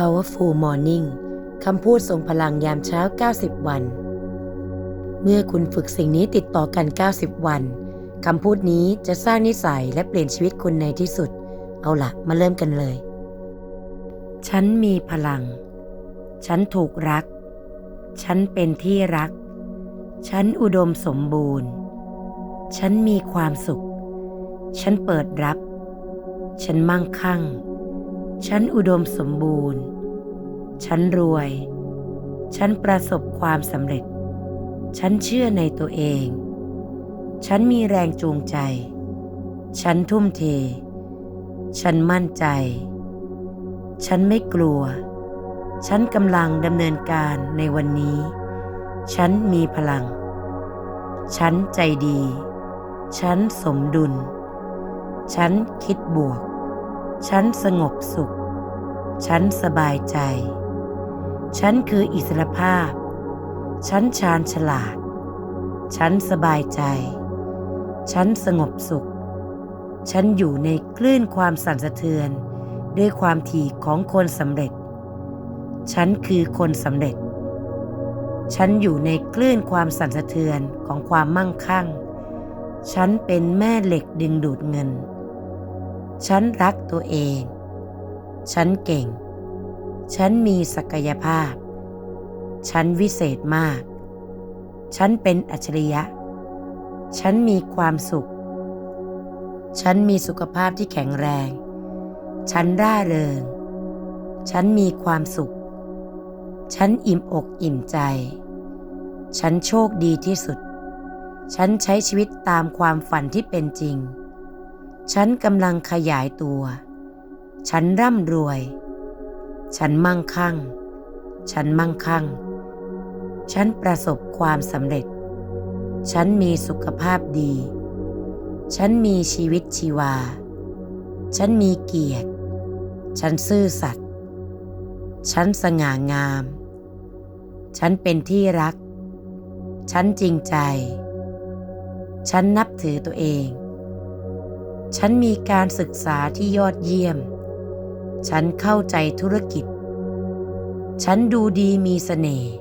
Powerful Morning คำพูดทรงพลังยามเช้า 90 วัน เมื่อคุณฝึกสิ่งนี้ติดต่อกัน 90 วัน คำพูดนี้จะสร้างนิสัยและเปลี่ยนชีวิตคุณในที่สุด เอาละมาเริ่มกันเลย ฉันมีพลัง ฉันถูกรัก ฉันเป็นที่รัก ฉันอุดมสมบูรณ์ ฉันมีความสุข ฉันเปิดรับ ฉันมั่งคั่ง ฉันอุดมสมบูรณ์ ฉันรวย ฉันประสบความสำเร็จ ฉันเชื่อในตัวเอง ฉันมีแรงจูงใจ ฉันทุ่มเท ฉันมั่นใจ ฉันไม่กลัว ฉันกำลังดำเนินการในวันนี้ ฉันมีพลัง ฉันใจดี ฉันสมดุล ฉันคิดบวก ฉันสงบสุข ฉันสบายใจ ฉันคืออิสรภาพ ฉันชาญฉลาด ฉันสบายใจ ฉันสงบสุข ฉันอยู่ในคลื่นความสั่นสะเทือนด้วยความถี่ของคนสำเร็จ ฉันคือคนสำเร็จ ฉันอยู่ในคลื่นความสั่นสะเทือนของความมั่งคั่ง ฉันเป็นแม่เหล็กดึงดูดเงิน ฉันรักตัวเอง ฉันเก่ง ฉันมีศักยภาพ ฉันวิเศษมาก ฉันเป็นอัจฉริยะ ฉันมีความสุข ฉันมีสุขภาพที่แข็งแรง ฉันร่าเริง ฉันมีความสุข ฉันอิ่มอกอิ่มใจ ฉันโชคดีที่สุด ฉันใช้ชีวิตตามความฝันที่เป็นจริง ฉันกำลังขยายตัว ฉันร่ำรวย ฉันมั่งคั่ง ฉันมั่งคั่ง ฉันประสบความสำเร็จ ฉันมีสุขภาพดี ฉันมีชีวิตชีวา ฉันมีเกียรติ ฉันซื่อสัตย์ ฉันสง่างาม ฉันเป็นที่รัก ฉันจริงใจ ฉันนับถือตัวเอง ฉันมีการศึกษาที่ยอดเยี่ยม ฉันเข้าใจธุรกิจ ฉันดูดีมีเสน่ห์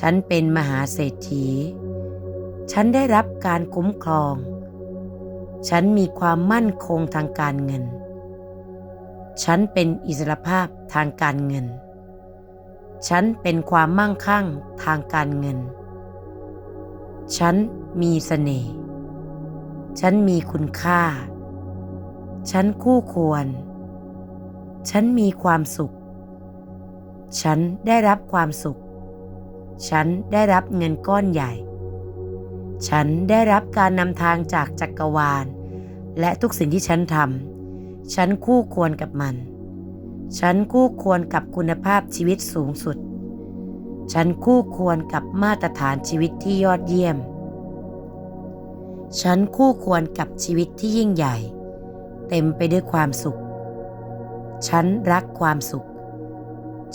ฉันเป็นมหาเศรษฐี ฉันได้รับการคุ้มครอง ฉันมีความมั่นคงทางการเงิน ฉันเป็นอิสรภาพทางการเงิน ฉันเป็นความมั่งคั่งทางการเงิน ฉันมีเสน่ห์ ฉันมีคุณค่า ฉันคู่ควร ฉันมีความสุข ฉันได้รับความสุข ฉันได้รับเงินก้อนใหญ่ ฉันได้รับการนำทางจากจักรวาล และทุกสิ่งที่ฉันทำ ฉันคู่ควรกับมัน ฉันคู่ควรกับคุณภาพชีวิตสูงสุด ฉันคู่ควรกับมาตรฐานชีวิตที่ยอดเยี่ยม ฉันคู่ควรกับชีวิตที่ยิ่งใหญ่ เต็มไปด้วยความสุข ฉันรักความสุข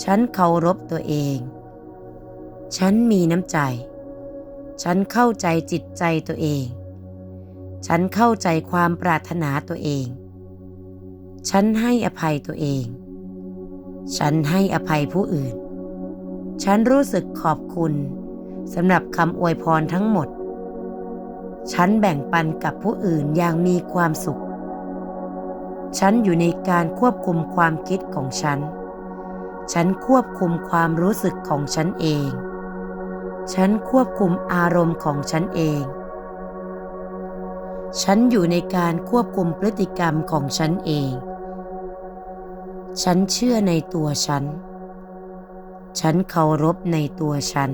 ฉันเคารพตัวเอง ฉันมีน้ำใจ ฉันเข้าใจจิตใจตัวเอง ฉันเข้าใจความปรารถนาตัวเอง ฉันให้อภัยตัวเอง ฉันให้อภัยผู้อื่น ฉันรู้สึกขอบคุณสำหรับคำอวยพรทั้งหมด ฉันแบ่งปันกับผู้อื่นอย่างมีความสุข ฉันอยู่ในการควบคุมความคิดของฉัน ฉันควบคุมความรู้สึกของฉันเอง ฉันควบคุมอารมณ์ของฉันเอง ฉันอยู่ในการควบคุมพฤติกรรมของฉันเอง ฉันเชื่อในตัวฉัน ฉันเคารพในตัวฉัน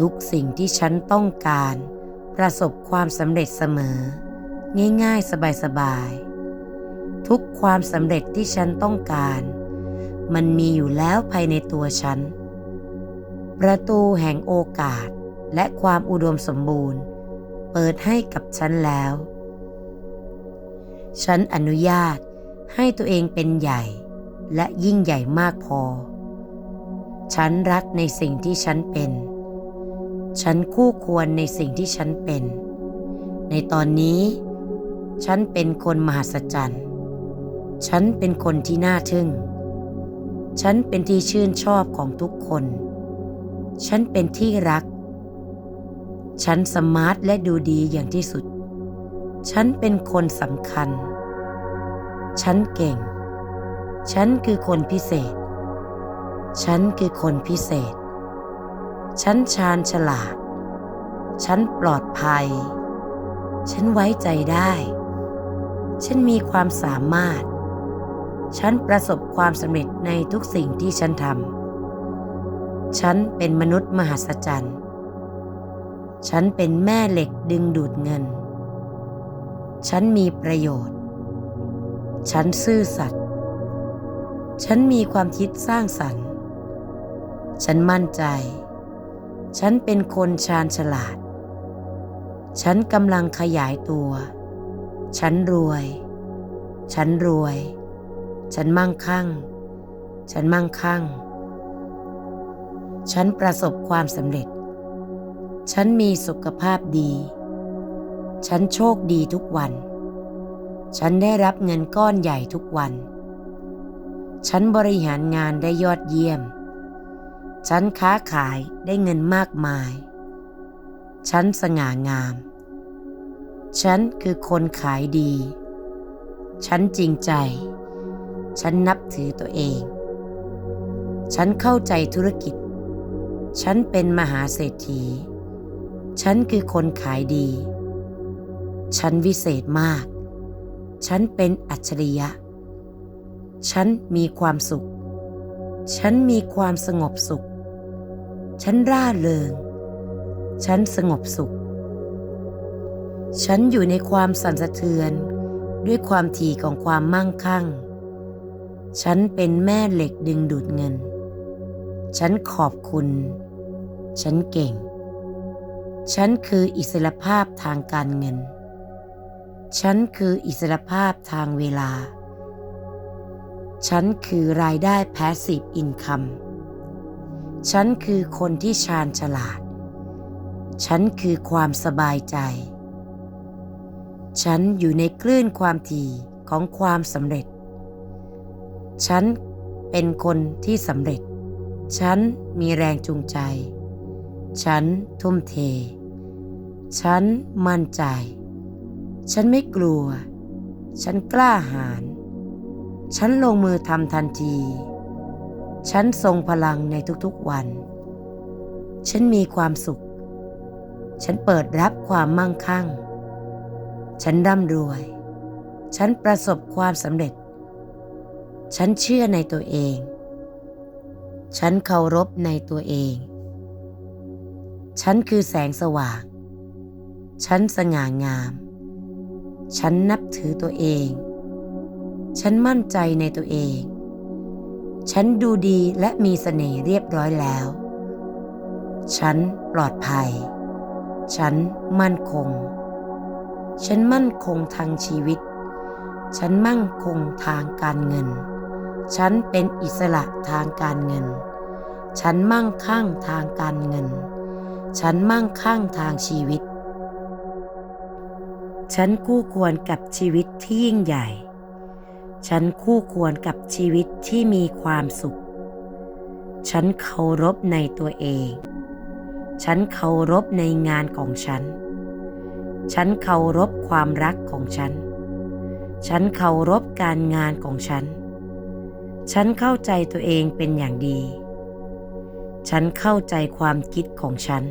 ทุกสิ่งที่ฉันต้องการ ประสบความสำเร็จเสมอ ง่ายๆสบายๆ ทุกความสำเร็จที่ฉันต้องการ มันมีอยู่แล้วภายในตัวฉัน ประตูแห่งโอกาสและความอุดมสมบูรณ์ เปิดให้กับฉันแล้ว ฉันอนุญาตให้ตัวเองเป็นใหญ่และยิ่งใหญ่มากพอ ฉันรักในสิ่งที่ฉันเป็น ฉันคู่ควรในสิ่งที่ฉันเป็น ในตอนนี้ ฉันเป็นคนมหัศจรรย์ ฉันเป็นคนที่น่าทึ่ง ฉันเป็นที่ชื่นชอบของทุกคน ฉันเป็นที่รัก ฉันสมาร์ทและดูดีอย่างที่สุด ฉันเป็นคนสำคัญ ฉันเก่ง ฉันคือคนพิเศษ ฉันคือคนพิเศษ ฉันชาญฉลาด ฉันปลอดภัย ฉันไว้ใจได้ ฉันมีความสามารถ ฉันประสบความสำเร็จในทุกสิ่งที่ฉันทำ ฉันเป็นมนุษย์มหัศจรรย์ ฉันเป็นแม่เหล็กดึงดูดเงิน ฉันมีประโยชน์ ฉันซื่อสัตย์ ฉันมีความคิดสร้างสรรค์ ฉันมั่นใจ ฉันเป็นคนชาญฉลาด ฉันกำลังขยายตัว ฉันรวย ฉันรวย ฉันมั่งคั่ง ฉันมั่งคั่ง ฉันประสบความสำเร็จ ฉันมีสุขภาพดี ฉันโชคดีทุกวัน ฉันได้รับเงินก้อนใหญ่ทุกวัน ฉันบริหารงานได้ยอดเยี่ยม ฉันค้าขายได้เงินมากมาย ฉันสง่างาม ฉันคือคนขายดี ฉันจริงใจ ฉันนับถือตัวเอง ฉันเข้าใจธุรกิจ ฉันเป็นมหาเศรษฐี ฉันคือคนขายดี ฉันวิเศษมาก ฉันเป็นอัจฉริยะ ฉันมีความสุขฉันมีความสงบสุข ฉันร่าเริง ฉันสงบสุข ฉันอยู่ในความสั่นสะเทือนด้วยความถี่ของความมั่งคั่ง ฉันเป็นแม่เหล็กดึงดูดเงิน ฉันขอบคุณ ฉันเก่ง ฉันคืออิสรภาพทางการเงิน ฉันคืออิสรภาพทางเวลา ฉันคือรายได้ Passive Income ฉันคือคนที่ชาญฉลาด ฉันคือความสบายใจ ฉันอยู่ในคลื่นความถี่ของความสำเร็จ ฉันเป็นคนที่สำเร็จ ฉันมีแรงจูงใจ ฉันทุ่มเท ฉันมั่นใจ ฉันไม่กลัว ฉันกล้าหาญ ฉันลงมือทำทันที ฉันทรงพลังในทุกๆวัน ฉันมีความสุข ฉันเปิดรับความมั่งคั่ง ฉันร่ำรวย ฉันประสบความสำเร็จ ฉันเชื่อในตัวเอง ฉันเคารพในตัวเอง ฉันคือแสงสว่าง ฉันสง่างาม ฉันนับถือตัวเอง ฉันมั่นใจในตัวเอง ฉันดูดีและมีเสน่ห์เรียบร้อยแล้ว ฉันปลอดภัย ฉันมั่นคง ฉันมั่นคงทางชีวิต ฉันมั่นคงทางการเงิน ฉันเป็นอิสระทางการเงิน ฉันมั่งคั่งทางการเงิน ฉันมั่งคั่งทางชีวิต ฉันคู่ควรกับชีวิตที่ยิ่งใหญ่ ฉันคู่ควรกับชีวิตที่มีความสุข ฉันเคารพในตัวเอง ฉันเคารพในงานของฉัน ฉันเคารพความรักของฉัน ฉันเคารพการงานของฉัน ฉันเข้าใจตัวเองเป็นอย่างดี ฉันเข้าใจความคิดของฉัน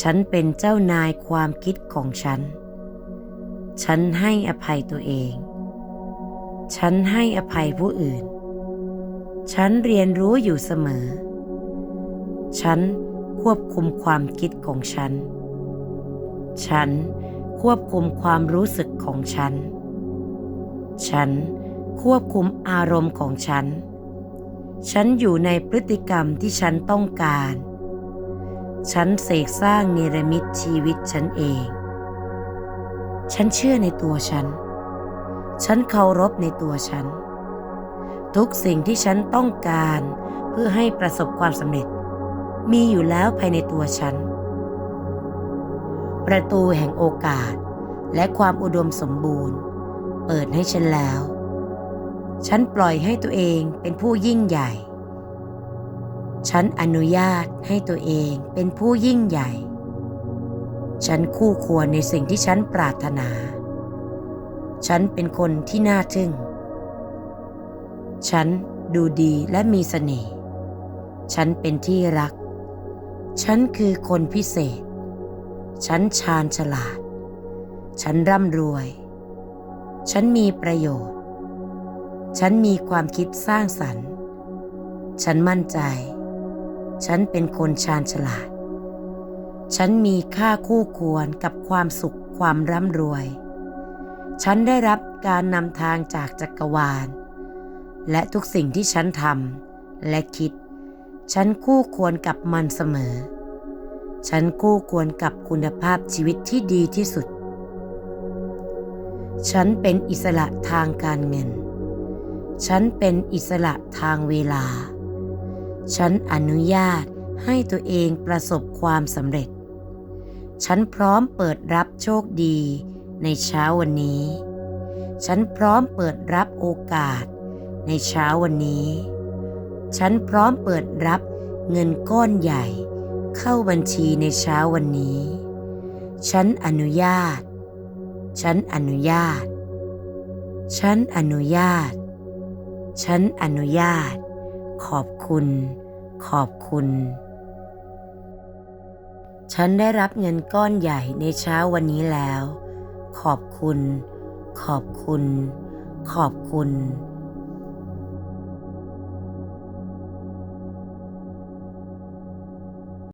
ฉันเป็นเจ้านายความคิดของฉัน ฉันให้อภัยตัวเอง ฉันให้อภัยผู้อื่น ฉันเรียนรู้อยู่เสมอ ฉันควบคุมความคิดของฉัน ฉันควบคุมความรู้สึกของฉัน ฉันควบคุมอารมณ์ของฉัน ฉันอยู่ในพฤติกรรมที่ฉันต้องการ ฉันเสกสร้างเนรมิตชีวิตฉันเอง ฉันเชื่อในตัวฉัน ฉันเคารพในตัวฉัน ทุกสิ่งที่ฉันต้องการเพื่อให้ประสบความสำเร็จ มีอยู่แล้วภายในตัวฉัน ประตูแห่งโอกาสและความอุดมสมบูรณ์ เปิดให้ฉันแล้ว ฉันปล่อยให้ตัวเองเป็นผู้ยิ่งใหญ่ ฉันอนุญาตให้ตัวเองเป็นผู้ยิ่งใหญ่ ฉันคู่ควรในสิ่งที่ฉันปรารถนา ฉันเป็นคนที่น่าทึ่ง ฉันดูดีและมีเสน่ห์ ฉันเป็นที่รัก ฉันคือคนพิเศษ ฉันชาญฉลาด ฉันร่ำรวย ฉันมีประโยชน์ ฉันมีความคิดสร้างสรรค์ ฉันมั่นใจ ฉันเป็นคนชาญฉลาด ฉันมีค่าคู่ควรกับความสุขความร่ำรวย ฉันได้รับการนำทางจากจักรวาล และทุกสิ่งที่ฉันทำและคิด ฉันคู่ควรกับมันเสมอ ฉันคู่ควรกับคุณภาพชีวิตที่ดีที่สุด ฉันเป็นอิสระทางการเงิน ฉันเป็นอิสระทางเวลา ฉันอนุญาตให้ตัวเองประสบความสำเร็จ ฉันพร้อมเปิดรับโชคดี ในเช้าวันนี้ ฉันพร้อมเปิดรับโอกาส ในเช้าวันนี้ ฉันพร้อมเปิดรับเงินก้อนใหญ่ เข้าบัญชีในเช้าวันนี้ ฉันอนุญาต ฉันอนุญาต ฉันอนุญาต ฉันอนุญาต ขอบคุณ ขอบคุณฉันได้รับเงินก้อนใหญ่ในเช้าวันนี้แล้ว ขอบคุณ ขอบคุณ ขอบคุณ